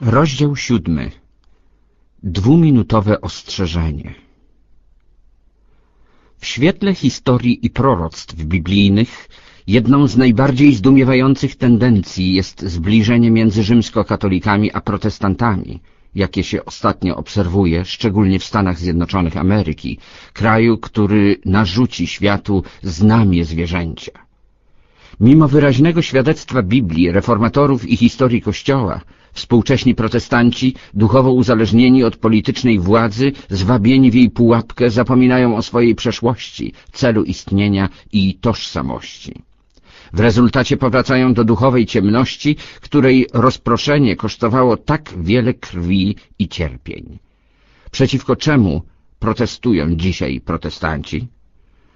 Rozdział siódmy. Dwuminutowe ostrzeżenie. W świetle historii i proroctw biblijnych jedną z najbardziej zdumiewających tendencji jest zbliżenie między rzymskokatolikami a protestantami, jakie się ostatnio obserwuje, szczególnie w Stanach Zjednoczonych Ameryki, kraju, który narzuci światu znamie zwierzęcia. Mimo wyraźnego świadectwa Biblii, reformatorów i historii Kościoła, Współcześni protestanci, duchowo uzależnieni od politycznej władzy, zwabieni w jej pułapkę, zapominają o swojej przeszłości, celu istnienia i tożsamości. W rezultacie powracają do duchowej ciemności, której rozproszenie kosztowało tak wiele krwi i cierpień. Przeciwko czemu protestują dzisiaj protestanci?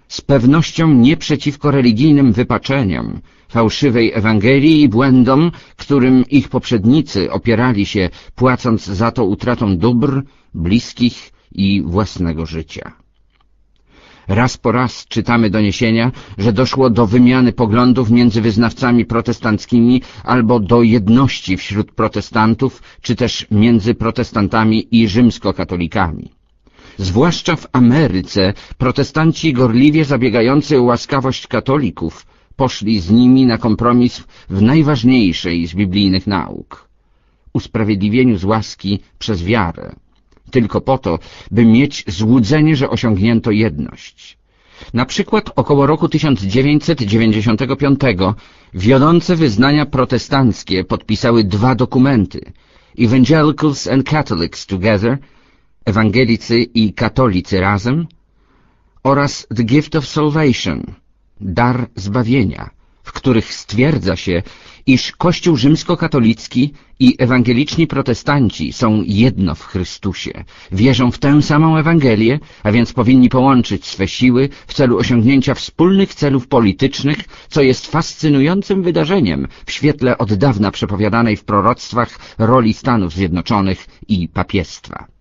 Z pewnością nie przeciwko religijnym wypaczeniom, fałszywej Ewangelii i błędom, którym ich poprzednicy opierali się, płacąc za to utratą dóbr, bliskich i własnego życia. Raz po raz czytamy doniesienia, że doszło do wymiany poglądów między wyznawcami protestanckimi albo do jedności wśród protestantów, czy też między protestantami i rzymskokatolikami. Zwłaszcza w Ameryce protestanci gorliwie zabiegający o łaskawość katolików poszli z nimi na kompromis w najważniejszej z biblijnych nauk. Usprawiedliwieniu z łaski przez wiarę, tylko po to, by mieć złudzenie, że osiągnięto jedność. Na przykład około roku 1995 wiodące wyznania protestanckie podpisały dwa dokumenty. Evangelicals and Catholics Together Ewangelicy i Katolicy razem oraz The Gift of Salvation, dar zbawienia, w których stwierdza się, iż Kościół rzymskokatolicki i ewangeliczni protestanci są jedno w Chrystusie, wierzą w tę samą Ewangelię, a więc powinni połączyć swe siły w celu osiągnięcia wspólnych celów politycznych, co jest fascynującym wydarzeniem w świetle od dawna przepowiadanej w proroctwach roli Stanów Zjednoczonych i papiestwa.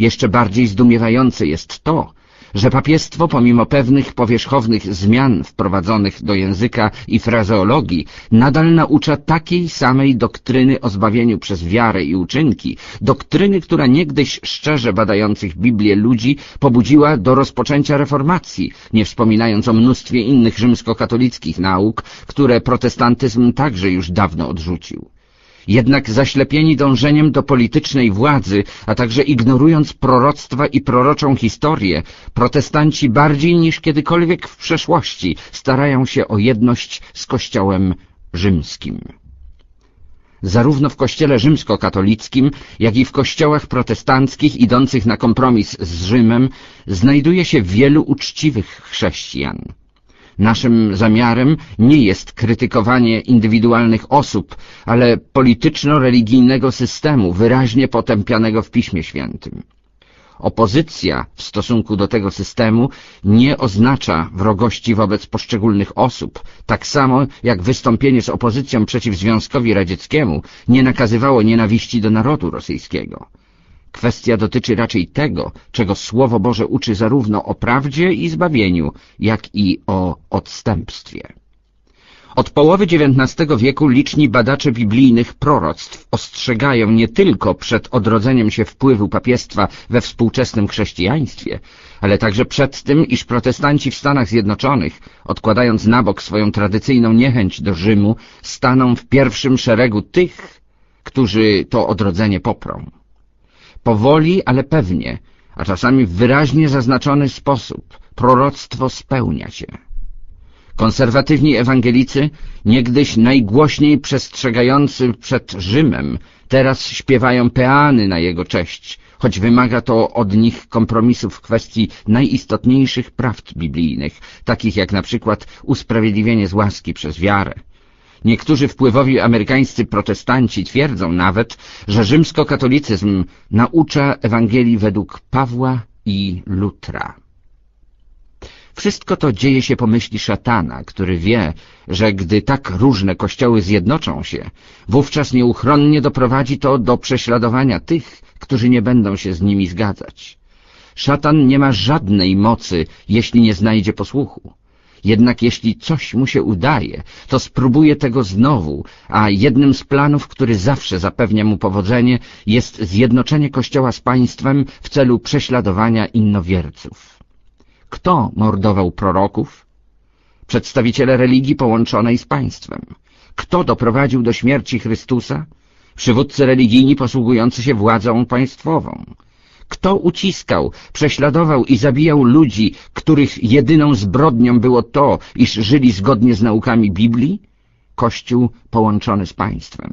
Jeszcze bardziej zdumiewające jest to, że papiestwo pomimo pewnych powierzchownych zmian wprowadzonych do języka i frazeologii nadal naucza takiej samej doktryny o zbawieniu przez wiarę i uczynki, doktryny, która niegdyś szczerze badających Biblię ludzi pobudziła do rozpoczęcia reformacji, nie wspominając o mnóstwie innych rzymskokatolickich nauk, które protestantyzm także już dawno odrzucił. Jednak zaślepieni dążeniem do politycznej władzy, a także ignorując proroctwa i proroczą historię, protestanci bardziej niż kiedykolwiek w przeszłości starają się o jedność z Kościołem rzymskim. Zarówno w kościele rzymskokatolickim, jak i w kościołach protestanckich idących na kompromis z Rzymem znajduje się wielu uczciwych chrześcijan. Naszym zamiarem nie jest krytykowanie indywidualnych osób, ale polityczno-religijnego systemu wyraźnie potępianego w Piśmie Świętym. Opozycja w stosunku do tego systemu nie oznacza wrogości wobec poszczególnych osób, tak samo jak wystąpienie z opozycją przeciw Związkowi Radzieckiemu nie nakazywało nienawiści do narodu rosyjskiego. Kwestia dotyczy raczej tego, czego Słowo Boże uczy zarówno o prawdzie i zbawieniu, jak i o odstępstwie. Od połowy XIX wieku liczni badacze biblijnych proroctw ostrzegają nie tylko przed odrodzeniem się wpływu papiestwa we współczesnym chrześcijaństwie, ale także przed tym, iż protestanci w Stanach Zjednoczonych, odkładając na bok swoją tradycyjną niechęć do Rzymu, staną w pierwszym szeregu tych, którzy to odrodzenie poprą. Powoli, ale pewnie, a czasami w wyraźnie zaznaczony sposób, proroctwo spełnia się. Konserwatywni ewangelicy, niegdyś najgłośniej przestrzegający przed Rzymem, teraz śpiewają peany na jego cześć, choć wymaga to od nich kompromisów w kwestii najistotniejszych prawd biblijnych, takich jak na przykład usprawiedliwienie z łaski przez wiarę. Niektórzy wpływowi amerykańscy protestanci twierdzą nawet, że rzymskokatolicyzm naucza Ewangelii według Pawła i Lutra. Wszystko to dzieje się po myśli szatana, który wie, że gdy tak różne kościoły zjednoczą się, wówczas nieuchronnie doprowadzi to do prześladowania tych, którzy nie będą się z nimi zgadzać. Szatan nie ma żadnej mocy, jeśli nie znajdzie posłuchu. Jednak jeśli coś mu się udaje, to spróbuje tego znowu, a jednym z planów, który zawsze zapewnia mu powodzenie, jest zjednoczenie Kościoła z państwem w celu prześladowania innowierców. Kto mordował proroków? Przedstawiciele religii połączonej z państwem. Kto doprowadził do śmierci Chrystusa? Przywódcy religijni posługujący się władzą państwową. Kto uciskał, prześladował i zabijał ludzi, których jedyną zbrodnią było to, iż żyli zgodnie z naukami Biblii? Kościół połączony z państwem.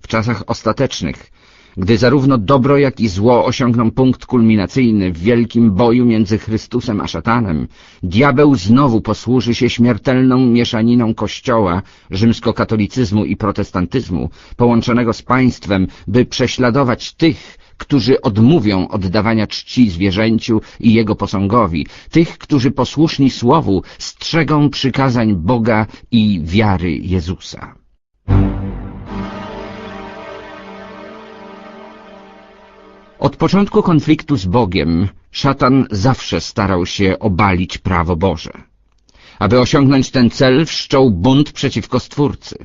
W czasach ostatecznych, gdy zarówno dobro, jak i zło osiągną punkt kulminacyjny w wielkim boju między Chrystusem a szatanem, diabeł znowu posłuży się śmiertelną mieszaniną Kościoła, rzymskokatolicyzmu i protestantyzmu, połączonego z państwem, by prześladować tych, którzy odmówią oddawania czci zwierzęciu i jego posągowi, tych, którzy posłuszni Słowu strzegą przykazań Boga i wiary Jezusa. Od początku konfliktu z Bogiem szatan zawsze starał się obalić prawo Boże. Aby osiągnąć ten cel wszczął bunt przeciwko Stwórcy.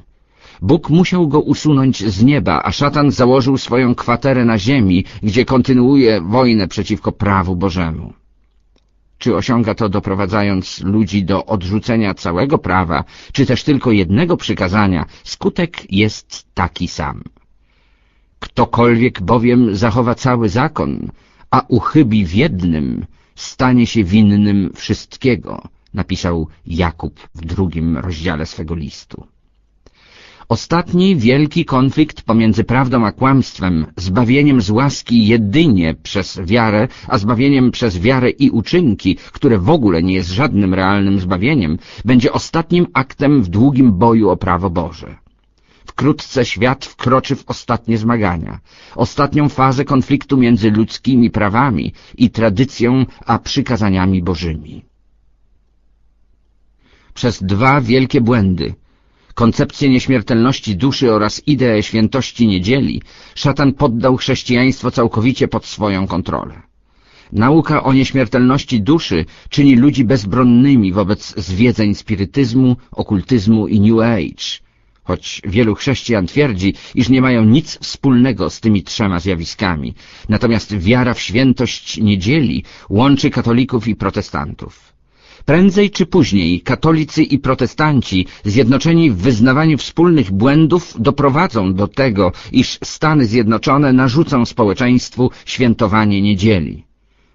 Bóg musiał go usunąć z nieba, a szatan założył swoją kwaterę na ziemi, gdzie kontynuuje wojnę przeciwko prawu Bożemu. Czy osiąga to doprowadzając ludzi do odrzucenia całego prawa, czy też tylko jednego przykazania, skutek jest taki sam. Ktokolwiek bowiem zachowa cały zakon, a uchybi w jednym, stanie się winnym wszystkiego, napisał Jakub w drugim rozdziale swego listu. Ostatni wielki konflikt pomiędzy prawdą a kłamstwem, zbawieniem z łaski jedynie przez wiarę, a zbawieniem przez wiarę i uczynki, które w ogóle nie jest żadnym realnym zbawieniem, będzie ostatnim aktem w długim boju o prawo Boże. Wkrótce świat wkroczy w ostatnie zmagania, ostatnią fazę konfliktu między ludzkimi prawami i tradycją a przykazaniami bożymi. Przez dwa wielkie błędy, koncepcję nieśmiertelności duszy oraz ideę świętości niedzieli, szatan poddał chrześcijaństwo całkowicie pod swoją kontrolę. Nauka o nieśmiertelności duszy czyni ludzi bezbronnymi wobec zwiedzeń spirytyzmu, okultyzmu i New Age, choć wielu chrześcijan twierdzi, iż nie mają nic wspólnego z tymi trzema zjawiskami. Natomiast wiara w świętość niedzieli łączy katolików i protestantów. Prędzej czy później katolicy i protestanci zjednoczeni w wyznawaniu wspólnych błędów doprowadzą do tego, iż Stany Zjednoczone narzucą społeczeństwu świętowanie niedzieli.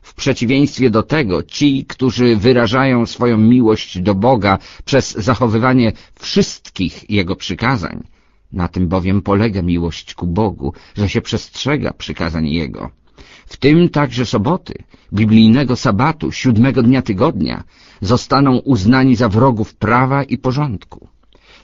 W przeciwieństwie do tego ci, którzy wyrażają swoją miłość do Boga przez zachowywanie wszystkich Jego przykazań, na tym bowiem polega miłość ku Bogu, że się przestrzega przykazań Jego. W tym także soboty, biblijnego sabatu, siódmego dnia tygodnia, zostaną uznani za wrogów prawa i porządku.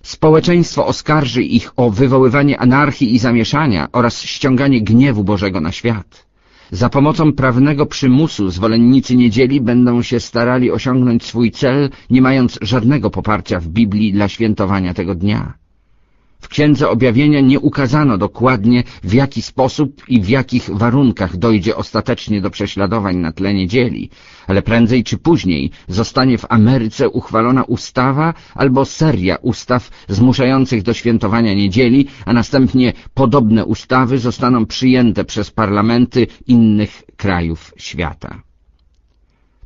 Społeczeństwo oskarży ich o wywoływanie anarchii i zamieszania oraz ściąganie gniewu Bożego na świat. Za pomocą prawnego przymusu zwolennicy niedzieli będą się starali osiągnąć swój cel, nie mając żadnego poparcia w Biblii dla świętowania tego dnia. W Księdze Objawienia nie ukazano dokładnie, w jaki sposób i w jakich warunkach dojdzie ostatecznie do prześladowań na tle niedzieli, ale prędzej czy później zostanie w Ameryce uchwalona ustawa albo seria ustaw zmuszających do świętowania niedzieli, a następnie podobne ustawy zostaną przyjęte przez parlamenty innych krajów świata.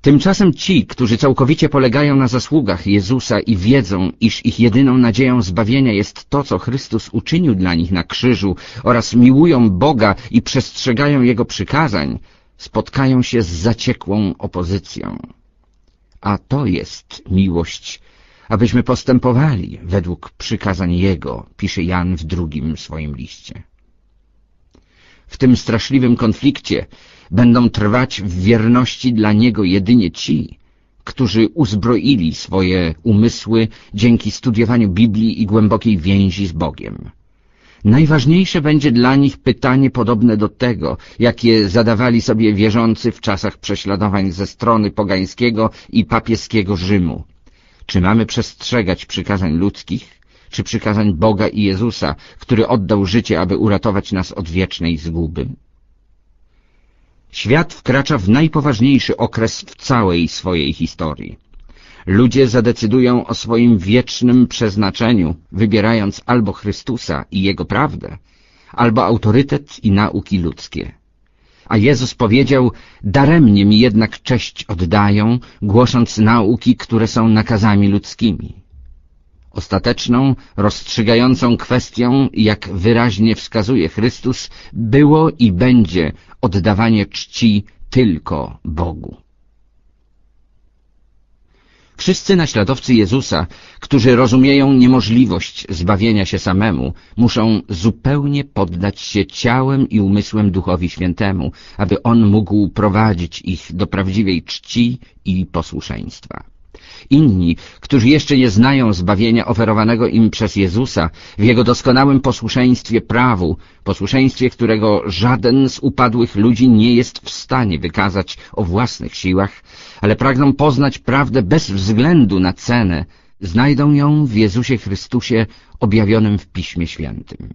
Tymczasem ci, którzy całkowicie polegają na zasługach Jezusa i wiedzą, iż ich jedyną nadzieją zbawienia jest to, co Chrystus uczynił dla nich na krzyżu oraz miłują Boga i przestrzegają Jego przykazań, spotkają się z zaciekłą opozycją. A to jest miłość, abyśmy postępowali według przykazań Jego, pisze Jan w drugim swoim liście. W tym straszliwym konflikcie będą trwać w wierności dla Niego jedynie ci, którzy uzbroili swoje umysły dzięki studiowaniu Biblii i głębokiej więzi z Bogiem. Najważniejsze będzie dla nich pytanie podobne do tego, jakie zadawali sobie wierzący w czasach prześladowań ze strony pogańskiego i papieskiego Rzymu. Czy mamy przestrzegać przykazań ludzkich, czy przykazań Boga i Jezusa, który oddał życie, aby uratować nas od wiecznej zguby? Świat wkracza w najpoważniejszy okres w całej swojej historii. ludzie zadecydują o swoim wiecznym przeznaczeniu, wybierając albo Chrystusa i Jego prawdę, albo autorytet i nauki ludzkie. A Jezus powiedział, daremnie mi jednak cześć oddają, głosząc nauki, które są nakazami ludzkimi. Ostateczną, rozstrzygającą kwestią, jak wyraźnie wskazuje Chrystus, było i będzie oddawanie czci tylko Bogu. Wszyscy naśladowcy Jezusa, którzy rozumieją niemożliwość zbawienia się samemu, muszą zupełnie poddać się ciałem i umysłem Duchowi Świętemu, aby On mógł prowadzić ich do prawdziwej czci i posłuszeństwa. Inni, którzy jeszcze nie znają zbawienia oferowanego im przez Jezusa w Jego doskonałym posłuszeństwie prawu, posłuszeństwie, którego żaden z upadłych ludzi nie jest w stanie wykazać o własnych siłach, ale pragną poznać prawdę bez względu na cenę, znajdą ją w Jezusie Chrystusie objawionym w Piśmie Świętym.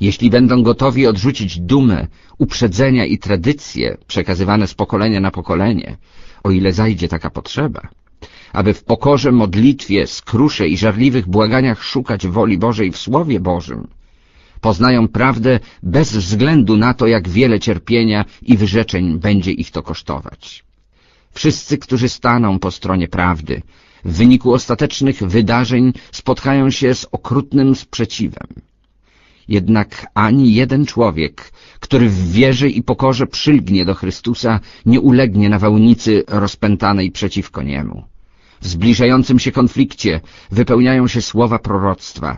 Jeśli będą gotowi odrzucić dumę, uprzedzenia i tradycje przekazywane z pokolenia na pokolenie, o ile zajdzie taka potrzeba, aby w pokorze, modlitwie, skrusze i żarliwych błaganiach szukać woli Bożej w Słowie Bożym. Poznają prawdę bez względu na to, jak wiele cierpienia i wyrzeczeń będzie ich to kosztować. Wszyscy, którzy staną po stronie prawdy, w wyniku ostatecznych wydarzeń spotkają się z okrutnym sprzeciwem. Jednak ani jeden człowiek, który w wierze i pokorze przylgnie do Chrystusa, nie ulegnie nawałnicy rozpętanej przeciwko Niemu. W zbliżającym się konflikcie wypełniają się słowa proroctwa.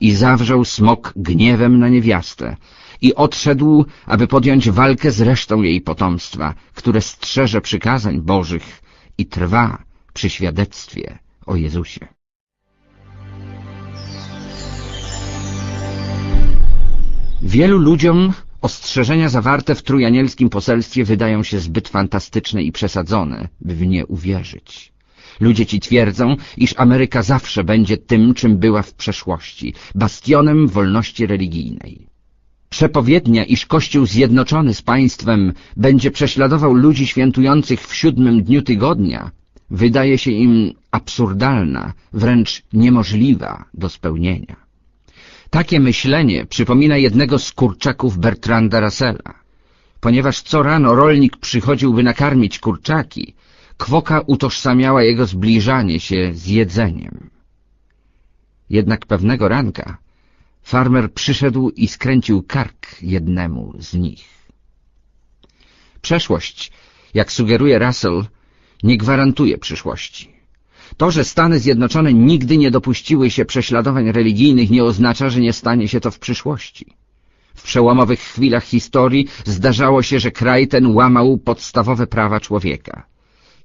I zawrzał smok gniewem na niewiastę i odszedł, aby podjąć walkę z resztą jej potomstwa, które strzeże przykazań Bożych i trwa przy świadectwie o Jezusie. Wielu ludziom ostrzeżenia zawarte w trójanielskim poselstwie wydają się zbyt fantastyczne i przesadzone, by w nie uwierzyć. Ludzie ci twierdzą, iż Ameryka zawsze będzie tym, czym była w przeszłości, bastionem wolności religijnej. Przepowiednia, iż Kościół zjednoczony z państwem będzie prześladował ludzi świętujących w siódmym dniu tygodnia, wydaje się im absurdalna, wręcz niemożliwa do spełnienia. Takie myślenie przypomina jednego z kurczaków Bertranda Russella. Ponieważ co rano rolnik przychodziłby nakarmić kurczaki, Kwoka utożsamiała jego zbliżanie się z jedzeniem. Jednak pewnego ranka farmer przyszedł i skręcił kark jednemu z nich. Przeszłość, jak sugeruje Russell, nie gwarantuje przyszłości. To, że Stany Zjednoczone nigdy nie dopuściły się prześladowań religijnych nie oznacza, że nie stanie się to w przyszłości. W przełomowych chwilach historii zdarzało się, że kraj ten łamał podstawowe prawa człowieka.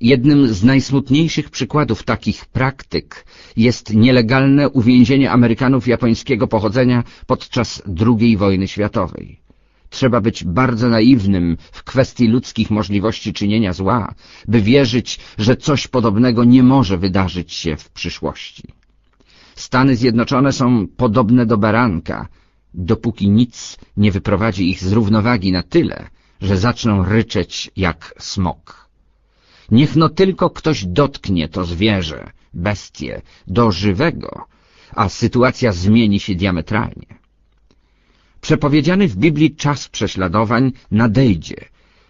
Jednym z najsmutniejszych przykładów takich praktyk jest nielegalne uwięzienie Amerykanów japońskiego pochodzenia podczas II wojny światowej. Trzeba być bardzo naiwnym w kwestii ludzkich możliwości czynienia zła, by wierzyć, że coś podobnego nie może wydarzyć się w przyszłości. Stany Zjednoczone są podobne do baranka, dopóki nic nie wyprowadzi ich z równowagi na tyle, że zaczną ryczeć jak smok. Niech no tylko ktoś dotknie to zwierzę, bestię, do żywego, a sytuacja zmieni się diametralnie. Przepowiedziany w Biblii czas prześladowań nadejdzie,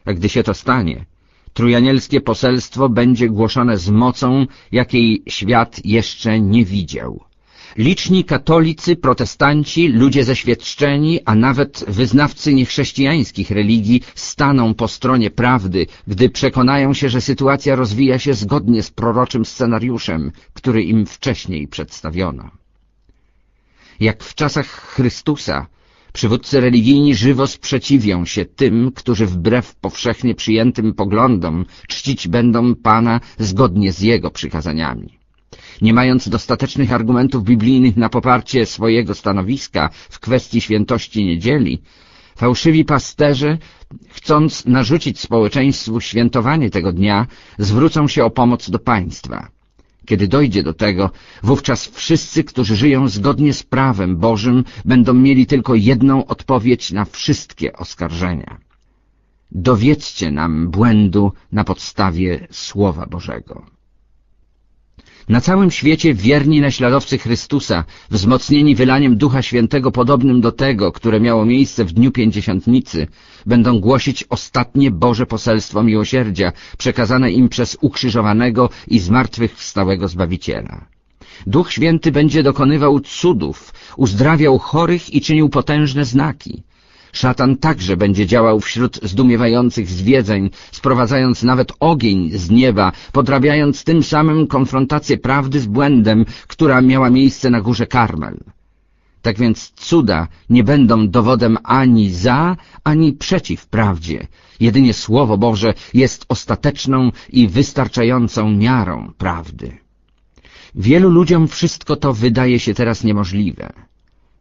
a gdy się to stanie, trujanielskie poselstwo będzie głoszone z mocą, jakiej świat jeszcze nie widział. Liczni katolicy, protestanci, ludzie zeświadczeni, a nawet wyznawcy niechrześcijańskich religii staną po stronie prawdy, gdy przekonają się, że sytuacja rozwija się zgodnie z proroczym scenariuszem, który im wcześniej przedstawiono. Jak w czasach Chrystusa, przywódcy religijni żywo sprzeciwią się tym, którzy wbrew powszechnie przyjętym poglądom czcić będą Pana zgodnie z Jego przykazaniami nie mając dostatecznych argumentów biblijnych na poparcie swojego stanowiska w kwestii świętości niedzieli, fałszywi pasterze, chcąc narzucić społeczeństwu świętowanie tego dnia, zwrócą się o pomoc do państwa. Kiedy dojdzie do tego, wówczas wszyscy, którzy żyją zgodnie z prawem Bożym, będą mieli tylko jedną odpowiedź na wszystkie oskarżenia. Dowiedzcie nam błędu na podstawie Słowa Bożego. Na całym świecie wierni naśladowcy Chrystusa, wzmocnieni wylaniem Ducha Świętego podobnym do tego, które miało miejsce w Dniu Pięćdziesiątnicy, będą głosić ostatnie Boże poselstwo miłosierdzia, przekazane im przez ukrzyżowanego i zmartwychwstałego Zbawiciela. Duch Święty będzie dokonywał cudów, uzdrawiał chorych i czynił potężne znaki. Szatan także będzie działał wśród zdumiewających zwiedzeń, sprowadzając nawet ogień z nieba, podrabiając tym samym konfrontację prawdy z błędem, która miała miejsce na górze Karmel. Tak więc cuda nie będą dowodem ani za, ani przeciw prawdzie. Jedynie Słowo Boże jest ostateczną i wystarczającą miarą prawdy. Wielu ludziom wszystko to wydaje się teraz niemożliwe.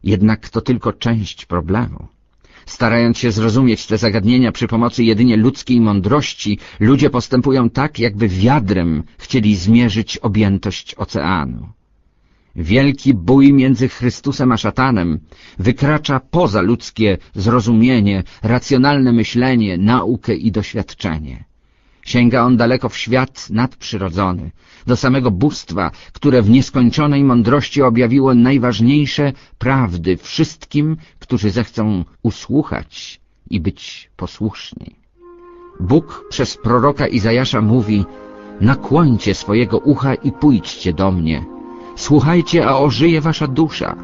Jednak to tylko część problemu. Starając się zrozumieć te zagadnienia przy pomocy jedynie ludzkiej mądrości, ludzie postępują tak, jakby wiadrem chcieli zmierzyć objętość oceanu. Wielki bój między Chrystusem a szatanem wykracza poza ludzkie zrozumienie, racjonalne myślenie, naukę i doświadczenie. Sięga on daleko w świat nadprzyrodzony, do samego bóstwa, które w nieskończonej mądrości objawiło najważniejsze prawdy wszystkim, którzy zechcą usłuchać i być posłuszni. Bóg przez proroka Izajasza mówi Nakłońcie swojego ucha i pójdźcie do mnie. Słuchajcie, a ożyje wasza dusza,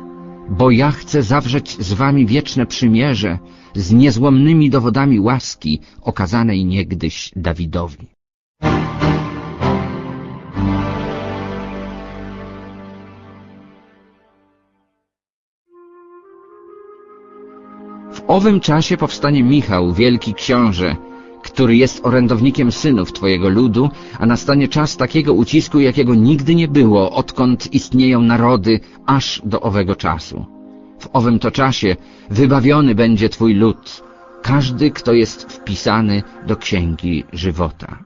bo ja chcę zawrzeć z wami wieczne przymierze z niezłomnymi dowodami łaski okazanej niegdyś Dawidowi. W owym czasie powstanie Michał, wielki książę, który jest orędownikiem synów Twojego ludu, a nastanie czas takiego ucisku, jakiego nigdy nie było, odkąd istnieją narody, aż do owego czasu. W owym to czasie wybawiony będzie Twój lud, każdy, kto jest wpisany do Księgi Żywota.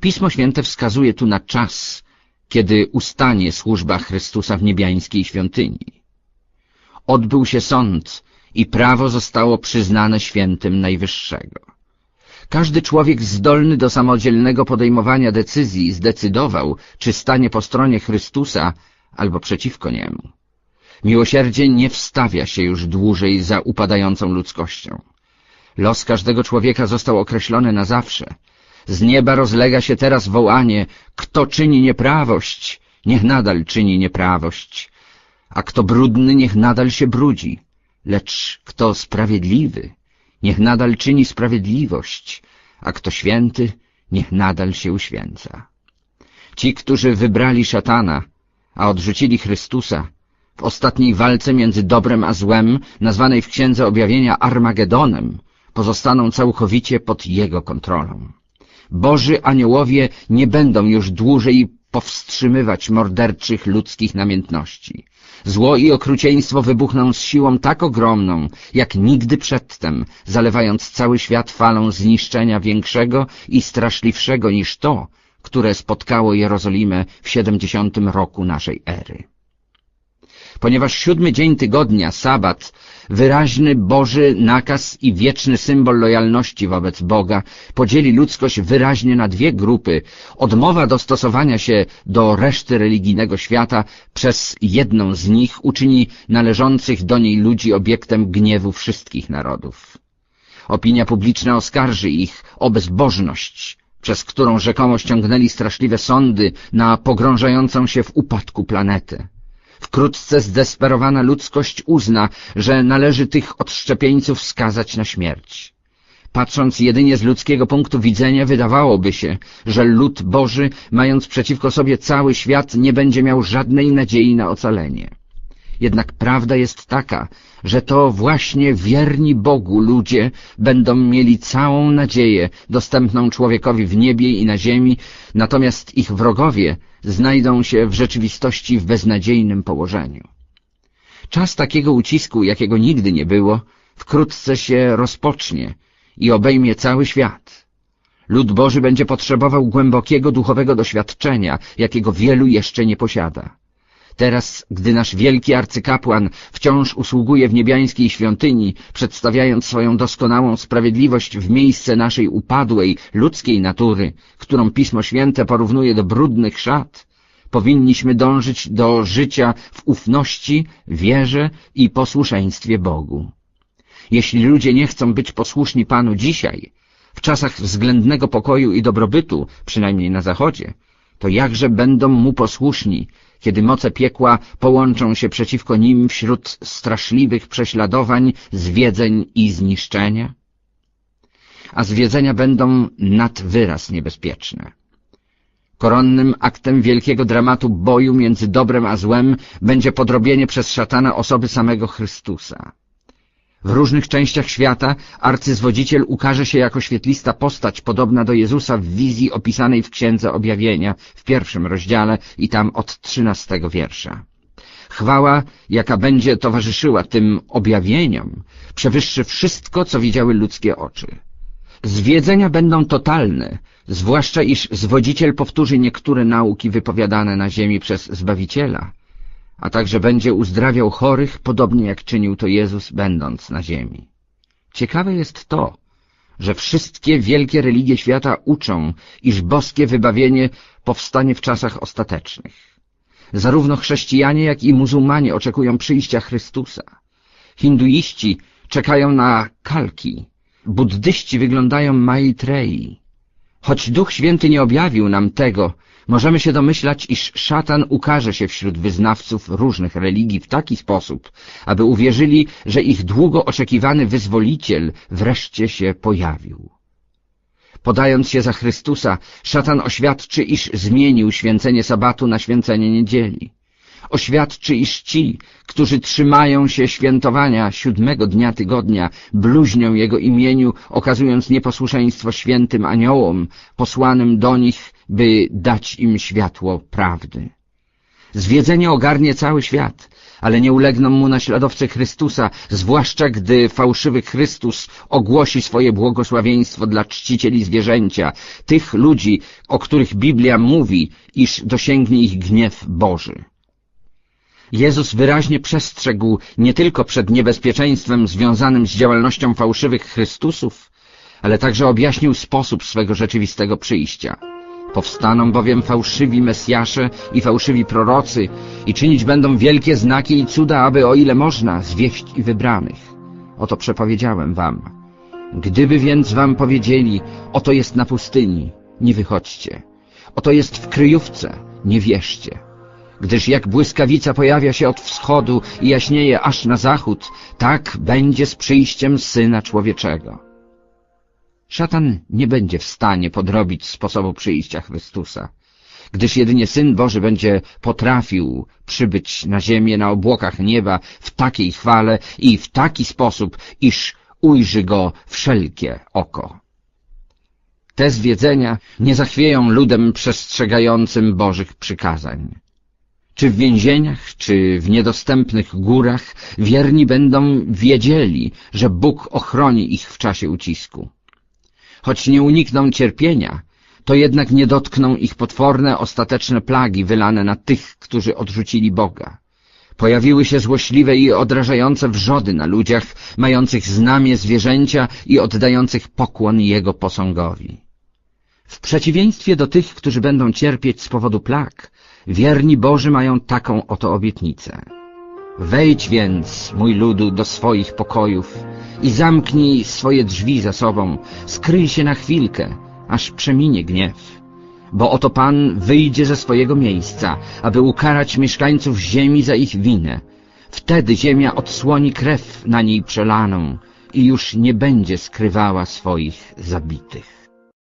Pismo Święte wskazuje tu na czas, kiedy ustanie służba Chrystusa w niebiańskiej świątyni. Odbył się sąd i prawo zostało przyznane świętym Najwyższego. Każdy człowiek zdolny do samodzielnego podejmowania decyzji zdecydował, czy stanie po stronie Chrystusa albo przeciwko Niemu. Miłosierdzie nie wstawia się już dłużej za upadającą ludzkością. Los każdego człowieka został określony na zawsze. Z nieba rozlega się teraz wołanie, kto czyni nieprawość, niech nadal czyni nieprawość, a kto brudny, niech nadal się brudzi, lecz kto sprawiedliwy, niech nadal czyni sprawiedliwość, a kto święty, niech nadal się uświęca. Ci, którzy wybrali szatana, a odrzucili Chrystusa, w ostatniej walce między dobrem a złem, nazwanej w Księdze Objawienia Armagedonem, pozostaną całkowicie pod jego kontrolą. Boży aniołowie nie będą już dłużej powstrzymywać morderczych ludzkich namiętności. Zło i okrucieństwo wybuchną z siłą tak ogromną, jak nigdy przedtem, zalewając cały świat falą zniszczenia większego i straszliwszego niż to, które spotkało Jerozolimę w 70 roku naszej ery ponieważ siódmy dzień tygodnia, sabat, wyraźny Boży nakaz i wieczny symbol lojalności wobec Boga, podzieli ludzkość wyraźnie na dwie grupy. Odmowa dostosowania się do reszty religijnego świata przez jedną z nich uczyni należących do niej ludzi obiektem gniewu wszystkich narodów. Opinia publiczna oskarży ich o bezbożność, przez którą rzekomo ściągnęli straszliwe sądy na pogrążającą się w upadku planetę. Wkrótce zdesperowana ludzkość uzna, że należy tych odszczepieńców skazać na śmierć. Patrząc jedynie z ludzkiego punktu widzenia, wydawałoby się, że lud Boży, mając przeciwko sobie cały świat, nie będzie miał żadnej nadziei na ocalenie. Jednak prawda jest taka, że to właśnie wierni Bogu ludzie będą mieli całą nadzieję dostępną człowiekowi w niebie i na ziemi, natomiast ich wrogowie znajdą się w rzeczywistości w beznadziejnym położeniu. Czas takiego ucisku, jakiego nigdy nie było, wkrótce się rozpocznie i obejmie cały świat. Lud Boży będzie potrzebował głębokiego duchowego doświadczenia, jakiego wielu jeszcze nie posiada. Teraz, gdy nasz wielki arcykapłan wciąż usługuje w niebiańskiej świątyni, przedstawiając swoją doskonałą sprawiedliwość w miejsce naszej upadłej, ludzkiej natury, którą Pismo Święte porównuje do brudnych szat, powinniśmy dążyć do życia w ufności, wierze i posłuszeństwie Bogu. Jeśli ludzie nie chcą być posłuszni Panu dzisiaj, w czasach względnego pokoju i dobrobytu, przynajmniej na Zachodzie, to jakże będą Mu posłuszni, kiedy moce piekła połączą się przeciwko nim wśród straszliwych prześladowań, zwiedzeń i zniszczenia? A zwiedzenia będą nad wyraz niebezpieczne. Koronnym aktem wielkiego dramatu boju między dobrem a złem będzie podrobienie przez szatana osoby samego Chrystusa. W różnych częściach świata arcyzwodziciel ukaże się jako świetlista postać podobna do Jezusa w wizji opisanej w Księdze Objawienia w pierwszym rozdziale i tam od trzynastego wiersza. Chwała, jaka będzie towarzyszyła tym objawieniom, przewyższy wszystko, co widziały ludzkie oczy. Zwiedzenia będą totalne, zwłaszcza iż zwodziciel powtórzy niektóre nauki wypowiadane na ziemi przez Zbawiciela, a także będzie uzdrawiał chorych, podobnie jak czynił to Jezus, będąc na ziemi. Ciekawe jest to, że wszystkie wielkie religie świata uczą, iż boskie wybawienie powstanie w czasach ostatecznych. Zarówno chrześcijanie, jak i muzułmanie oczekują przyjścia Chrystusa. Hinduiści czekają na kalki, buddyści wyglądają Maitrei. Choć Duch Święty nie objawił nam tego, możemy się domyślać, iż szatan ukaże się wśród wyznawców różnych religii w taki sposób, aby uwierzyli, że ich długo oczekiwany wyzwoliciel wreszcie się pojawił. Podając się za Chrystusa, szatan oświadczy, iż zmienił święcenie sabatu na święcenie niedzieli. Oświadczy, iż ci, którzy trzymają się świętowania siódmego dnia tygodnia, bluźnią Jego imieniu, okazując nieposłuszeństwo świętym aniołom, posłanym do nich, by dać im światło prawdy. Zwiedzenie ogarnie cały świat, ale nie ulegną mu naśladowcy Chrystusa, zwłaszcza gdy fałszywy Chrystus ogłosi swoje błogosławieństwo dla czcicieli zwierzęcia, tych ludzi, o których Biblia mówi, iż dosięgnie ich gniew Boży. Jezus wyraźnie przestrzegł nie tylko przed niebezpieczeństwem związanym z działalnością fałszywych Chrystusów, ale także objaśnił sposób swego rzeczywistego przyjścia. Powstaną bowiem fałszywi Mesjasze i fałszywi prorocy i czynić będą wielkie znaki i cuda, aby o ile można zwieść i wybranych. Oto przepowiedziałem wam. Gdyby więc wam powiedzieli, oto jest na pustyni, nie wychodźcie. Oto jest w kryjówce, nie wierzcie gdyż jak błyskawica pojawia się od wschodu i jaśnieje aż na zachód, tak będzie z przyjściem Syna Człowieczego. Szatan nie będzie w stanie podrobić sposobu przyjścia Chrystusa, gdyż jedynie Syn Boży będzie potrafił przybyć na ziemię na obłokach nieba w takiej chwale i w taki sposób, iż ujrzy go wszelkie oko. Te zwiedzenia nie zachwieją ludem przestrzegającym Bożych przykazań. Czy w więzieniach, czy w niedostępnych górach wierni będą wiedzieli, że Bóg ochroni ich w czasie ucisku. Choć nie unikną cierpienia, to jednak nie dotkną ich potworne, ostateczne plagi wylane na tych, którzy odrzucili Boga. Pojawiły się złośliwe i odrażające wrzody na ludziach, mających znamie zwierzęcia i oddających pokłon Jego posągowi. W przeciwieństwie do tych, którzy będą cierpieć z powodu plag, Wierni Boży mają taką oto obietnicę. Wejdź więc, mój ludu, do swoich pokojów i zamknij swoje drzwi za sobą, skryj się na chwilkę, aż przeminie gniew. Bo oto Pan wyjdzie ze swojego miejsca, aby ukarać mieszkańców ziemi za ich winę. Wtedy ziemia odsłoni krew na niej przelaną i już nie będzie skrywała swoich zabitych.